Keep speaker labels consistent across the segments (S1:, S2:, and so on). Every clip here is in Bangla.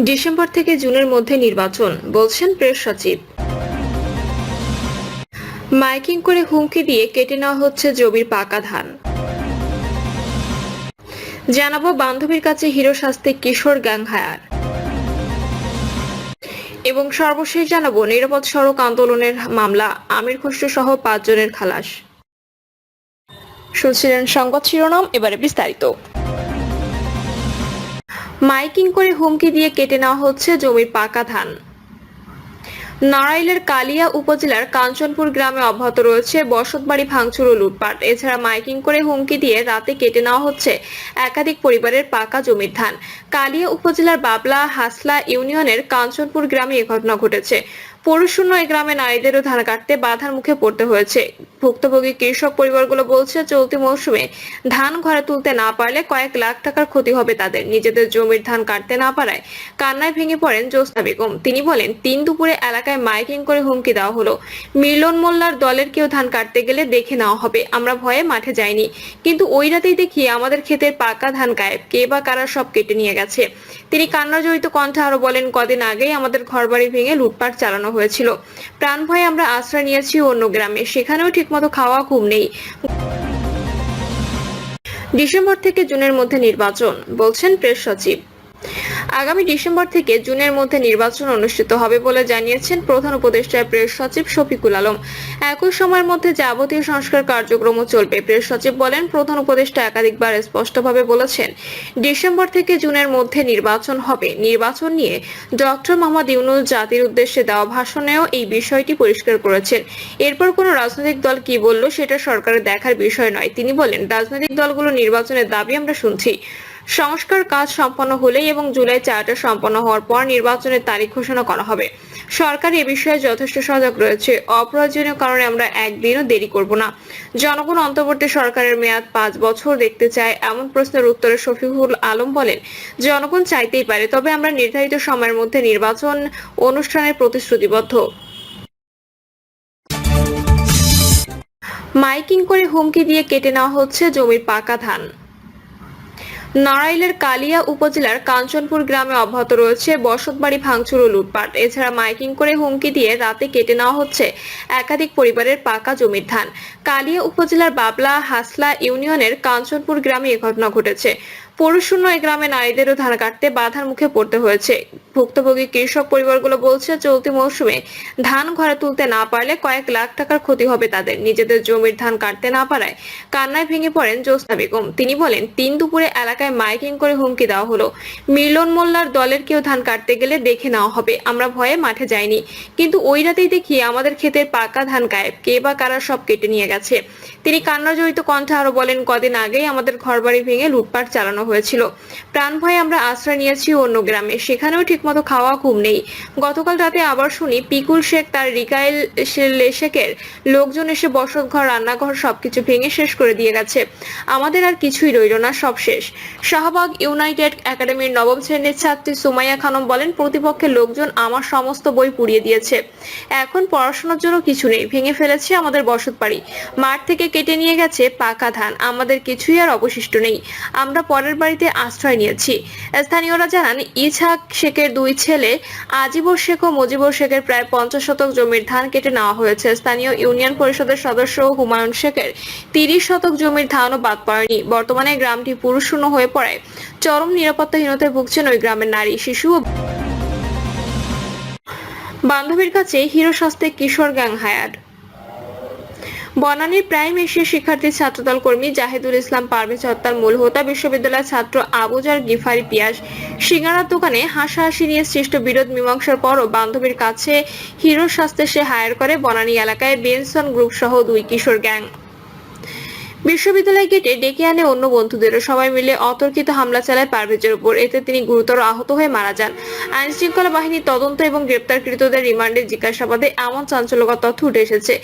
S1: ডিসেম্বর থেকে জুনের মধ্যে নির্বাচন, বলছেন প্রেস সচিব। মাইকিং করে হুমকি দিয়ে কেটে নেওয়া হচ্ছে জমির পাকা ধান। জানাব বান্ধবীর কাছে হিরো শাস্তে কিশোর গ্যাংহায়ার। এবং সর্বশেষ জানাব নিরাপদ সড়ক আন্দোলনের মামলা, আমির খসরু সহ পাঁচজনের খালাস। শুনছিলেন সংবাদ শিরোনাম, এবারে বিস্তারিত। মাইকিং করে হুমকি দিয়ে কেটে নেওয়া হচ্ছে জমির পাকা ধান। নড়াইলের কালিয়া উপজেলার কাঞ্চনপুর গ্রামে অব্যাহত রয়েছে বসতবাড়ি ভাঙচুর ও লুটপাট। এছাড়া মাইকিং করে হুমকি দিয়ে রাতে কেটে নেওয়া হচ্ছে একাধিক পরিবারের পাকা জমির ধান। কালিয়া উপজেলার বাবলা হাসলা ইউনিয়নের কাঞ্চনপুর গ্রামে এ ঘটনা ঘটেছে। পরিশূন্য এই গ্রামে নারীদেরও ধান কাটতে বাধার মুখে পড়তে হয়েছে। ভুক্তভোগী কৃষক পরিবারগুলো বলছে, চলতি মৌসুমে ধান ঘরে তুলতে না পারলে কয়েক লাখ টাকার ক্ষতি হবে তাদের। নিজেদের জমির ধান কাটতে না পারায় কান্নায় ভেঙে পড়েন জোস্তা বেগম। তিনি বলেন, তিন দুপুরে এলাকায় মাইকিং করে হুমকি দেওয়া হলো। মিলন মোল্লার দলের কেউ ধান কাটতে গেলে দেখে নেওয়া হবে। আমরা ভয়ে মাঠে যাইনি। কিন্তু ওই রাতেই দেখি আমাদের ক্ষেতের পাকা ধান গায়েব। কে বা কারা সব কেটে নিয়ে গেছে। তিনি কান্নাজড়িত কণ্ঠে আরও বলেন, কদিন আগেই আমাদের ঘরবাড়ি ভেঙে লুটপাট চালানো হয়েছিল। প্রাণ ভয়ে আমরা আশ্রয় নিয়েছি অন্য গ্রামে। সেখানেও ঠিকমতো খাওয়া ঘুম নেই। ডিসেম্বর থেকে জুনের মধ্যে নির্বাচন, বলছেন প্রেস সচিব। আগামী ডিসেম্বর থেকে জুনের মধ্যে নির্বাচন অনুষ্ঠিত হবে বলে জানিয়েছেন প্রধান উপদেষ্টা প্রেস সচিব শফিকুল আলম। একই সময়ের মধ্যে যাবতীয় সংস্কার কার্যক্রমও চলবে, প্রেস সচিব বলেন। প্রধান উপদেষ্টা একাধিকবার স্পষ্টভাবে বলেছেন, ডিসেম্বর থেকে জুনের মধ্যে নির্বাচন হবে। নির্বাচন নিয়ে ডক্টর মোহাম্মদ ইউনুস জাতির উদ্দেশ্যে দেওয়া ভাষণেও এই বিষয়টি পরিষ্কার করেছেন। এরপর কোন রাজনৈতিক দল কি বলল সেটা সরকারের দেখার বিষয় নয়। তিনি বলেন, রাজনৈতিক দলগুলো নির্বাচনের দাবি আমরা শুনছি। সংস্কার কাজ সম্পন্ন হলেই এবং জুলাই চারটা সম্পন্ন হওয়ার পর নির্বাচনের তারিখ ঘোষণা করা হবে। সরকার এ বিষয়ে যথেষ্ট সজাগ রয়েছে। অপ্রয়োজনীয় কারণে আমরা একদিনও দেরি করব না। জনগণ অন্তর্বর্তী সরকারের মেয়াদ পাঁচ বছর দেখতে চায়, এমন প্রশ্নের উত্তরে শফিকুল আলম বলেন, জনগণ চাইতেই পারে, তবে আমরা নির্ধারিত সময়ের মধ্যে নির্বাচন অনুষ্ঠানের প্রতিশ্রুতিবদ্ধ। মাইকিং করে হুমকি দিয়ে কেটে নেওয়া হচ্ছে জমির পাকা ধান। নড়াইলের কালিয়া উপজেলার কাঞ্চনপুর গ্রামে অব্যাহত রয়েছে বসতবাড়ি ভাঙচুর ও লুটপাট। এছাড়া মাইকিং করে হুমকি দিয়ে রাতে কেটে নেওয়া হচ্ছে একাধিক পরিবারের পাকা জমির ধান। কালিয়া উপজেলার বাবলা হাসলা ইউনিয়নের কাঞ্চনপুর গ্রামে এ ঘটনা ঘটেছে। পরিশূন্য এই গ্রামে নারীদেরও ধান কাটতে বাধার মুখে পড়তে হয়েছে। ভুক্তভোগী কৃষক পরিবারগুলো বলছে, চলতি মৌসুমে ধান ঘরে তুলতে না পারলে কয়েক লাখ টাকার ক্ষতি হবে তাদের। নিজেদের জমির ধান কাটতে না পারায় কান্নায় ভেঙে পড়েন জোস্তা বেগম। তিনি বলেন, তিন দুপুরে এলাকায় মাইকিং করে হুমকি দেওয়া হলো। মিলন মোল্লার দলের কেউ ধান কাটতে গেলে দেখে নেওয়া হবে। আমরা ভয়ে মাঠে যাইনি। কিন্তু ওই রাতেই দেখি আমাদের ক্ষেতের পাকা ধান গায়েব। কে বা কারা সব কেটে নিয়ে গেছে? তিনি কান্নাজড়িত কণ্ঠে আরও বলেন, কদিন আগেই আমাদের ঘরবাড়ি ভেঙে লুটপাট চালানো হয়েছিল। প্রাণ ভয়ে আমরা আশ্রয় নিয়েছি অন্য গ্রামে। সেখানেও ঠিকমতো খাওয়া ঘুম নেই। গতকাল রাতে আবার শুনি পিকুল শেখ তার রিকাইল শেখের লোকজন এসে বসত ঘর, রান্নাঘর সবকিছু ভেঙে শেষ করে দিয়ে গেছে। আমাদের আর কিছুই রইল না, সব শেষ। শাহবাগ ইউনাইটেড একাডেমির নবম শ্রেণির ছাত্রী সুমাইয়া খানম বলেন, প্রতিপক্ষের লোকজন আমার সমস্ত বই পুড়িয়ে দিয়েছে। এখন পড়াশোনার জন্য কিছু নেই। ভেঙে ফেলেছে আমাদের বসত বাড়ি। মাঠ থেকে কেটে নিয়ে গেছে পাকা ধান। আমাদের কিছুই আর অবশিষ্ট নেই। আমরা পরের বাড়িতে আশ্রয় নিয়েছি। স্থানীয়রা জানান, ইছাক শেখের দুই ছেলে, আজিবর শেখ ও মজিবর শেখের প্রায় পঞ্চাশ শতক জমির ধান কেটে নেওয়া হয়েছে। স্থানীয় ইউনিয়ন পরিষদের সদস্য হুমায়ুন শেখের তিরিশ শতক জমির ধানও বাদ পড়েনি। বর্তমানে গ্রামটি পুরুষশূন্য হয়ে পড়ায়। চরম নিরাপত্তাহীনতায় ভুগছেন ওই গ্রামের নারী, শিশু ও বান্ধবীর কাছে হিরো সস্তে কিশোর গ্যাং হায়ার। বনানীর প্রাইম এশিয়া শিক্ষার্থী ছাত্রদল কর্মী জাহিদুল ইসলাম পারভেজ হত্যার মূল হোতা বিশ্ববিদ্যালয়ের ছাত্র আবুজার গিফারি পিয়াস সিঙ্গারার দোকানে হাসাহাসি নিয়ে সৃষ্ট বিরোধ মীমাংসার পরও বান্ধবীর কাছে হিরো শাস্তে সে হায়ার করে বনানী এলাকায় বেনসন গ্রুপ সহ দুই কিশোর গ্যাং। বিশ্ববিদ্যালয় গেটে ডেকে আনে অন্য বন্ধুদেরও। সবাই মিলে অতর্কিত হামলা চালায় পারভেজের উপর এতে তিনি গুরুতর আহত হয়ে মারা যান। আইন শৃঙ্খলা বাহিনীর তদন্ত এবং গ্রেপ্তারকৃতদের রিমান্ডে জিজ্ঞাসাবাদে এমন চাঞ্চল্যকর তথ্য উঠে এসেছে।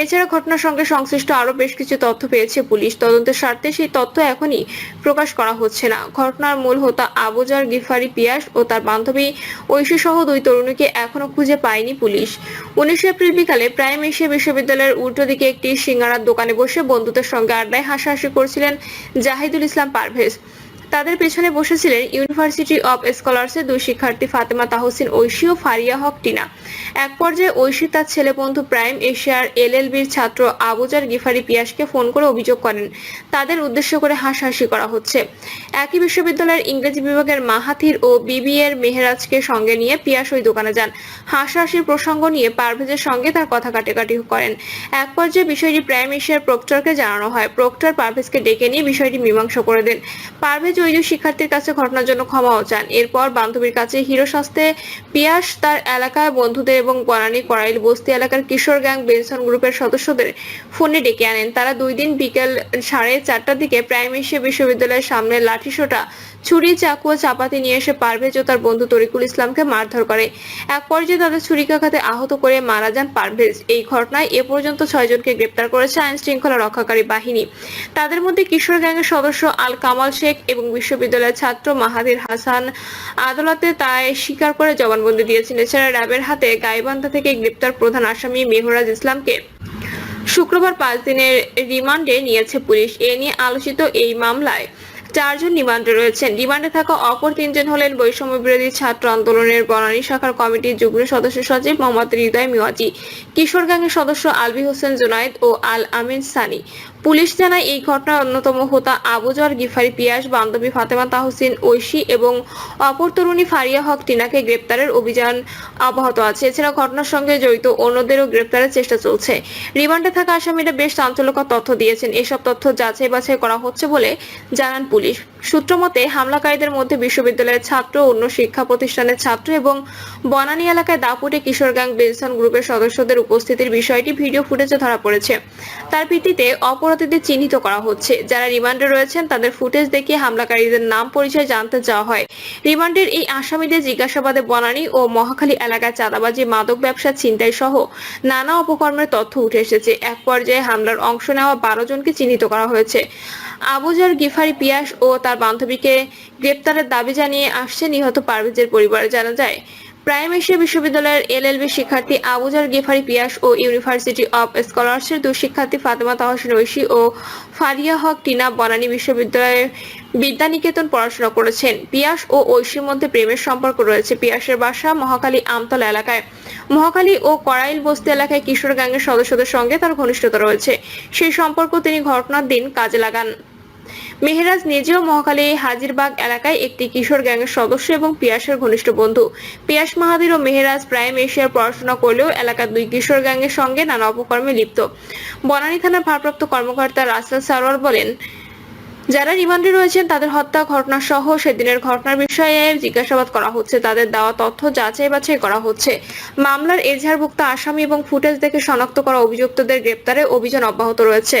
S1: এছাড়া ঘটনার সঙ্গে সংশ্লিষ্ট আরও বেশ কিছু তথ্য পেয়েছে পুলিশ। তদন্তের স্বার্থে সেই তথ্য এখনই প্রকাশ করা হচ্ছে না। ঘটনার মূল হোতা আবুজার গিফারি পিয়াস ও তার বান্ধবী ঐশী সহ দুই তরুণীকে এখনও খুঁজে পায়নি পুলিশ। উনিশে এপ্রিল বিকালে প্রাইম এশিয়া বিশ্ববিদ্যালয়ের উল্টো দিকে একটি সিঙ্গারার দোকানে বসে বন্ধুদের সঙ্গে আড্ডায় হাসাহাসি করছিলেন জাহিদুল ইসলাম পারভেজ। তাদের পেছনে বসেছিলেন ইউনিভার্সিটি অব স্কলার্সের দুই শিক্ষার্থী ফাতেমা তাহসিন ঐশী ও ফারিয়া হক টিনা। এক পর্যায়ে ঐশী তার ছেলে বন্ধু প্রাইম এশিয়ার এলএলবির ছাত্র আবুজার গিফারি পিয়াসকে ফোন করে অভিযোগ করেন। তাদের উদ্দেশ্য করে হাসাহাসি করা হচ্ছে। একই বিশ্ববিদ্যালয়ের ইংরেজি বিভাগের মাহাথির ও বিবিএর মেহরাজকে সঙ্গে নিয়ে পিয়াস ওই দোকানে যান। হাসাহাসির প্রসঙ্গ নিয়ে পারভেজের সঙ্গে তার কথা কাটাকাটি করেন। এক পর্যায়ে বিষয়টি প্রাইম এশিয়ার প্রক্টরকে জানানো হয়। প্রক্টর পারভেজকে ডেকে নিয়ে বিষয়টি মীমাংসা করে দেন। পারভেজ ওই দুই শিক্ষার্থীর কাছে ঘটনার জন্য ক্ষমাও চান। এরপর বান্ধবীর কাছে হিরো শাস্তে, পিয়াস তার এলাকায় বন্ধুদের এবং বনানী করাইল বস্তি এলাকার কিশোর গ্যাং বেনসন গ্রুপের সদস্যদের ফোনে ডেকে আনেন। তারা দুই দিন বিকেল সাড়ে চারটার দিকে প্রাইম এশিয়া বিশ্ববিদ্যালয়ের সামনে লাঠিসোটা ছুরি, চাকু ও চাপাতি নিয়ে এসে পারভেজ ও তার বন্ধু তরিকুল ইসলামকে মারধর করে। এক পর্যায়ে তাদের ছুরিকাঘাতে আহত করে মারা যান পারভেজ। এই ঘটনায় এ পর্যন্ত ছয়জনকে গ্রেপ্তার করেছে আইন শৃঙ্খলা রক্ষাকারী বাহিনী। তাদের মধ্যে কিশোর গ্যাংয়ের সদস্য আল কামাল শেখ এবং বিশ্ববিদ্যালয়ের ছাত্র মাহাদির হাসান আদালতে তাই স্বীকার করে জবানবন্দি দিয়েছেন। এছাড়া র্যাবের হাতে গাইবান্ধা থেকে গ্রেপ্তার প্রধান আসামি মেহরাজ ইসলামকে। শুক্রবার পাঁচ দিনের রিমান্ডে নিয়েছে পুলিশ। এ নিয়ে আলোচিত এই মামলায় চারজন রিমান্ডে রয়েছেন। রিমান্ডে থাকা অপর তিনজন হলেন বৈষম্য বিরোধী ছাত্র আন্দোলনের বনানী শাখার কমিটির যুগ্ম সদস্য সচিব মোহাম্মদ হৃদয় মিওয়াজি কিশোর গ্যাংয়ের সদস্য আলবি হোসেন জুনাইদ ও আল আমিন সানি। পুলিশ জানায় এই ঘটনার অন্যতম হোতা আবুজর গিফারি পিয়াস, বান্ধবী ফাতেমা তাহসিন, ঐশী এবং অপর তরুণী ফারিয়া হক টিনাকে গ্রেপ্তারের অভিযান অব্যাহত আছে। এছাড়া ঘটনার সঙ্গে জড়িত অন্যদেরও গ্রেপ্তারের চেষ্টা চলছে। রিমান্ডে থাকা আসামিরা বেশ চাঞ্চল্যকর তথ্য দিয়েছেন। এসব তথ্য যাচাই বাছাই করা হচ্ছে বলে জানান পুলিশ। সূত্র মতে, হামলাকারীদের মধ্যে বিশ্ববিদ্যালয়ের ছাত্র, অন্য শিক্ষা প্রতিষ্ঠানের ছাত্র এবং বনানী এলাকায় দাপুটে কিশোর গ্যাং বেনসন গ্রুপের সদস্যদের উপস্থিতির বিষয়টি ভিডিও ফুটেজে ধরা পড়েছে। তার ভিত্তিতে অপরাধীদের চিহ্নিত করা হচ্ছে। যারা রিমান্ডে রয়েছেন, তাদের ফুটেজ দেখিয়ে হামলাকারীদের নাম পরিচয় জানতে চাওয়া হয়। রিমান্ডের এই আসামিদের জিজ্ঞাসাবাদে বনানী ও মহাখালী এলাকায় চাঁদাবাজি, মাদক ব্যবসা, ছিনতাই সহ নানা অপকর্মের তথ্য উঠে এসেছে। এক পর্যায়ে হামলার অংশ নেওয়া বারো জনকে চিহ্নিত করা হয়েছে। আবুজার গিফারি পিয়াস ও তার বান্ধবীকে গ্রেপ্তারের দাবি জানিয়ে আসছে নিহত পারভেজের পরিবার। জানা যায় প্রাইম এশিয়া বিশ্ববিদ্যালয়ের এলএলবি শিক্ষার্থী আবুজার গেফারি পিয়াস ও ইউনিভার্সিটি অব স্কলার্সের দুই শিক্ষার্থী ফাতেমা তাহসিন ঐশী ও ফারিয়া হক টিনা বনানী বিশ্ববিদ্যালয়ে বিদ্যানিকেতন পড়াশোনা করেছেন। পিয়াস ও ঐশীর মধ্যে প্রেমের সম্পর্ক রয়েছে। পিয়াসের বাসা মহাকালী আমতলা এলাকায়। মহাকালী ও করাইল বস্তি এলাকায় কিশোর গ্যাংয়ের সদস্যদের সঙ্গে তার ঘনিষ্ঠতা রয়েছে। সেই সম্পর্ক তিনি ঘটনার দিন কাজে লাগান। মেহরাজ নিজেও মহাখালী হাজিরবাগ এলাকায় একটি কিশোর গ্যাংয়ের সদস্য এবং পিয়াসের ঘনিষ্ঠ বন্ধু। পিয়াস মাহাদির ও মেহরাজ প্রাইম এশিয়ার পড়াশোনা করলেও এলাকার দুই কিশোর গ্যাংয়ের সঙ্গে নানা অপকর্মে লিপ্ত। বনানী থানার ভারপ্রাপ্ত কর্মকর্তা রাসেল সারোয়ার বলেন, যারা রিমান্ডে রয়েছেন, তাদের হত্যা ঘটনা সহ সেদিনের ঘটনার বিষয়ে জিজ্ঞাসাবাদ করা হচ্ছে। তাদের দেওয়া তথ্য যাচাই বাছাই করা হচ্ছে। মামলার এজাহারভুক্ত আসামি এবং ফুটেজ দেখে শনাক্ত করা অভিযুক্তদের গ্রেপ্তারে অভিযান অব্যাহত রয়েছে।